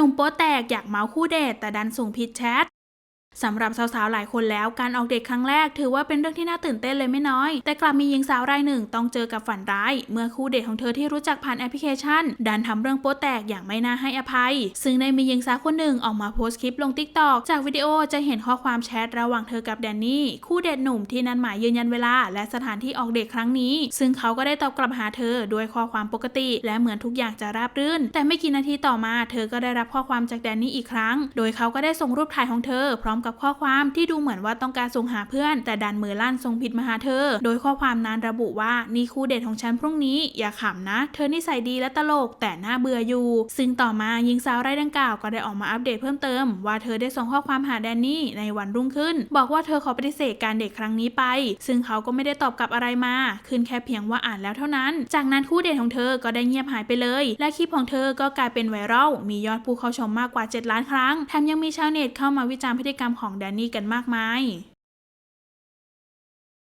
หนุ่มโป๊แตกอยากเมาคู่เดทแต่ดันส่งผิดแชท สำหรับสาวๆ หลายคนแล้วการออกเดทครั้งแรกถือว่าเป็นเรื่องที่น่าตื่นเต้นเลยไม่น้อย แต่กลับมีหญิงสาวรายหนึ่งต้องเจอกับฝันร้าย เมื่อคู่เดทของเธอที่รู้จักผ่านแอปพลิเคชัน ดันทำเรื่องโป๊แตกอย่างไม่น่าให้อภัย ซึ่งได้มีหญิงสาวคนหนึ่งออกมาโพสต์คลิปลงทิกตอกจากวิดีโอจะเห็นข้อความแชทระหว่างเธอกับแดนนี่คู่เดทหนุ่มที่นัดหมายยืนยันเวลา และสถานที่ออกเดทครั้งนี้ ซึ่งเขาก็ได้ตอบกลับหาเธอด้วยข้อความปกติ และเหมือนทุกอย่างจะราบรื่น แต่ไม่กี่นาทีต่อมา เธอก็ได้รับข้อความจากแดนนี่อีกครั้ง โดยเขาก็ได้ส่งรูปถ่ายของเธอพร้อมกับข้อความที่ดูเหมือนว่าต้องการส่งหาเพื่อน แต่ดันมือลั่นส่งผิดมาหาเธอ โดยข้อความนั้นระบุว่านี่คู่เดทของฉันพรุ่งนี้อย่าขำนะ เธอนิสัยดีและตลกแต่น่าเบื่ออยู่ ซึ่งต่อมาหญิงสาวรายดังกล่าวก็ได้ออกมาอัปเดตเพิ่มเติม ว่าเธอได้ส่งข้อความหาแดนนี่ในวันรุ่งขึ้น บอกว่าเธอขอปฏิเสธการเดทครั้งนี้ไป ซึ่งเขาก็ไม่ได้ตอบกลับอะไรมา ขึ้นแค่เพียงว่าอ่านแล้วเท่านั้น จากนั้นคู่เดทของเธอก็ได้เงียบหายไปเลย และคลิปของเธอก็กลายเป็นไวรัลมียอดผู้เข้าชมมากกว่า 7 ล้านครั้งแถมยังมีชาวเน็ตเข้ามาวิจารณ์พฤติกรรมของแดนนี่กันมากมาย